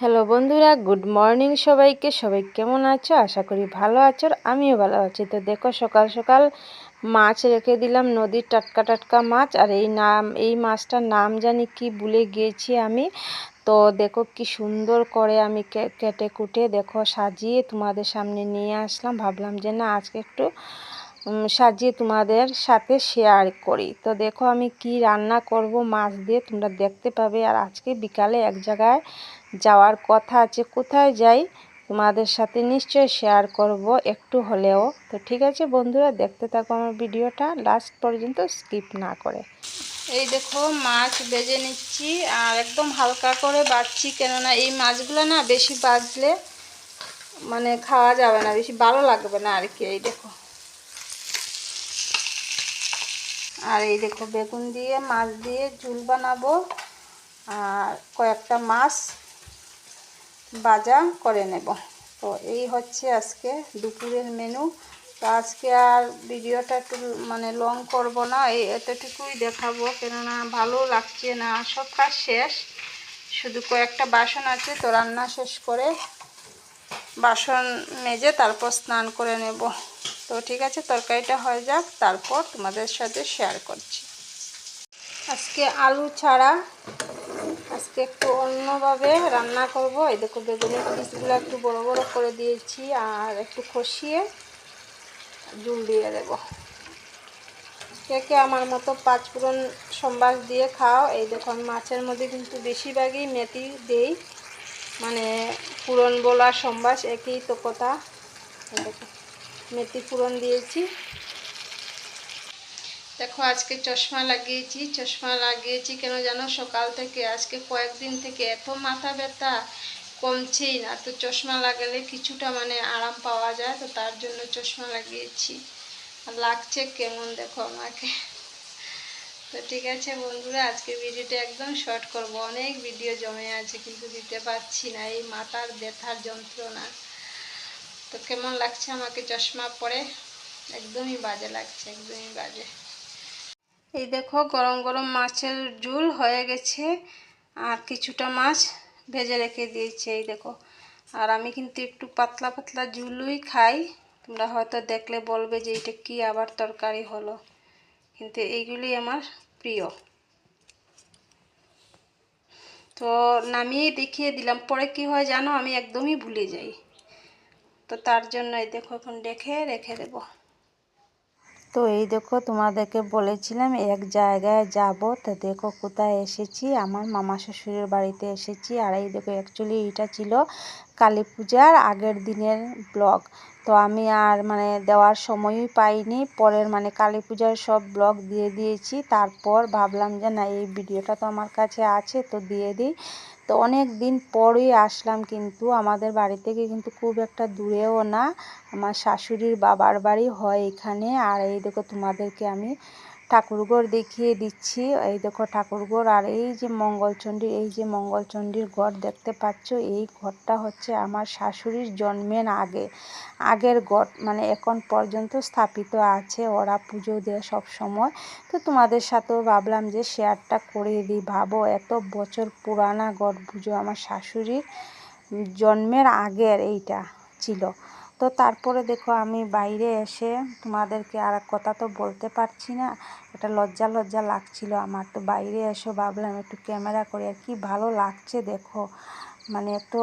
Hello বন্ধুরা, good morning সবাইকে। সবাই কেমন আছো? আশা করি ভালো আছো আমিও ভালো আছি। তো দেখো, সকাল সকাল মাছ রেখে দিলাম, নদীর টাটকা টাটকা মাছ। আর এই নাম, এই মাছটার নাম জানি কি ভুলে গিয়েছি আমি। তো দেখো কি সুন্দর করে আমি কেটে কুটে দেখো সাজিয়ে তোমাদের সামনে নিয়ে আসলাম। ভাবলাম যে না, আজকে একটু সাজিয়ে তোমাদের সাথে শেয়ার করি। তো দেখো আমি কি রান্না করব মাছ দিয়ে তোমরা দেখতে পাবে। আর আজকে বিকালে এক জায়গায় যাওয়ার কথা আছে, কোথায় যাই তোমাদের সাথে নিশ্চয় শেয়ার করব একটু হলেও। তো ঠিক আছে বন্ধুরা, দেখতে থাকো আমার ভিডিওটা লাস্ট পর্যন্ত স্কিপ না করে। এই দেখো, মাছ বেজে নিচ্ছি আর একদম হালকা করে বাড়ছি, কেননা এই মাছগুলো না বেশি বাজলে মানে খাওয়া যাবে না, বেশি ভালো লাগবে না আর কি, এই দেখো। আর এই দেখো, বেগুন দিয়ে, মাছ দিয়ে ঝুল বানাবো। আর কয়েকটা মাছ বাজা করে নেব। তো এই হচ্ছে আজকে দুপুরের মেনু তো আজকে আর ভিডিওটা একটু মানে লং করব না, এই এতটুকুই দেখাবো। কেননা ভালো লাগছে না, সব কাজ শেষ। শুধু কয়েকটা বাসন আছে, তো রান্না শেষ করে বাসন মেজে তারপর স্নান করে নেব। তো ঠিক আছে, তরকারিটা হয়ে যাক, তারপর তোমাদের সাথে শেয়ার করছি। আজকে আলু ছাড়া আজকে একটু অন্যভাবে রান্না করব। এই দেখো বেগুনের পিসগুলো একটু বড় বড় করে দিয়েছি আর একটু কষিয়ে জুল দিয়ে দেব। কে আমার মতো পাঁচফোড়ন সম্বাস দিয়ে খাও। এই দেখো মাছের মধ্যে কিন্তু বেশিরভাগই মেথি দেই। মানে পুরন বলা সম্বাস একই তো কথা। মেথি পুরন দিয়েছি। দেখো, আজকে চশমা লাগিয়েছি চশমা লাগিয়েছি, কেন জানো? সকাল থেকে, আজকে কয়েকদিন থেকে এত মাথা ব্যথা কমছেই না। তো চশমা লাগালে কিছুটা মানে আরাম পাওয়া যায়, তো তার জন্য চশমা লাগিয়েছি। আর লাগছে কেমন দেখো আমাকে। তো ঠিক আছে বন্ধুরা আজকে ভিডিওটা একদম শর্ট করব। অনেক ভিডিও জমে আছে, কিন্তু দিতে পারছি না, এই মাথার ব্যথার যন্ত্রণা। তো কেমন লাগছে আমাকে চশমা পরে? একদমই বাজে লাগছে, একদমই বাজে। এই দেখো, গরম গরম মাছের ঝুল হয়ে গেছে। আর কিছুটা মাছ ভেজে রেখে দিয়েছি, এই দেখো। আর আমি কিন্তু একটু পাতলা পাতলা ঝুলুই খাই। তোমরা হয়তো দেখলে বলবে যে এটা কি আবার তরকারি হলো। কিন্তু এইগুলি আমার প্রিয়। তো নামিয়েই দেখিয়ে দিলাম। পরে কি হয় জানো, আমি একদমই ভুলে যাই। তো তার জন্য এই দেখো, এখন রেখে রেখে দেবো। তো এই দেখো তোমাদেরকে বলেছিলাম এক জায়গায় যাব। তো দেখো কোথায় এসেছি? আমার মামা শ্বশুরের বাড়িতে এসেছি। আর এই দেখো অ্যাকচুয়ালি এটা ছিল কালী পূজার আগের দিনের ব্লগ। তো আমি আর মানে দেওয়ার সময়ই পাইনি। পরের মানে কালী পূজার সব ব্লগ দিয়ে দিয়েছি। তারপর ভাবলাম যে না, এই ভিডিওটা তো আমার কাছে আছে, তো দিয়ে দিই। তো অনেক দিন পরই আসলাম কিন্তু আমাদের বাড়ি থেকে কিন্তু খুব একটা দূরেও না। আমার শাশুড়ির বাবার বাড়ি হয় এখানে। আর এই দেখো তোমাদেরকে আমি ঠাকুরঘর দেখিয়ে দিচ্ছি। এই দেখো ঠাকুরঘর, আর এই যে মঙ্গলচণ্ডীর এই যে মঙ্গলচণ্ডীর ঘর দেখতে পাচ্ছ, এই ঘরটা হচ্ছে আমার শাশুড়ির জন্মের আগে। আগের ঘর মানে এখন পর্যন্ত স্থাপিত আছে। ওরা পুজো দেয় সব সময়। তো তোমাদের সাথেও ভাবলাম যে শেয়ারটা করে দিই। ভাবো, এত বছর পুরানা গড় পুজো আমার শাশুড়ির জন্মের আগের এইটা ছিল। তো তারপরে দেখো আমি বাইরে এসে তোমাদেরকে আর কথা তো বলতে পারছি না। এটা লজ্জা লজ্জা লাগছিল আমার। তো বাইরে এসে ভাবলাম একটু ক্যামেরা করে আর কি ভালো লাগছে দেখো। মানে এত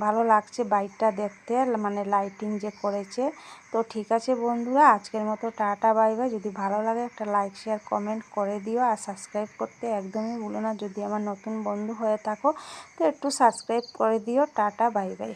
ভালো লাগছে বাইকটা দেখতে মানে লাইটিং যে করেছে। তো ঠিক আছে বন্ধুরা, আজকের মতো টাটা, বাই বাই। যদি ভালো লাগে একটা লাইক শেয়ার কমেন্ট করে দিও। আর সাবস্ক্রাইব করতে একদমই ভুলো না। যদি আমার নতুন বন্ধু হয়ে থাকো, তো একটু সাবস্ক্রাইব করে দিও। Tata, bye bye.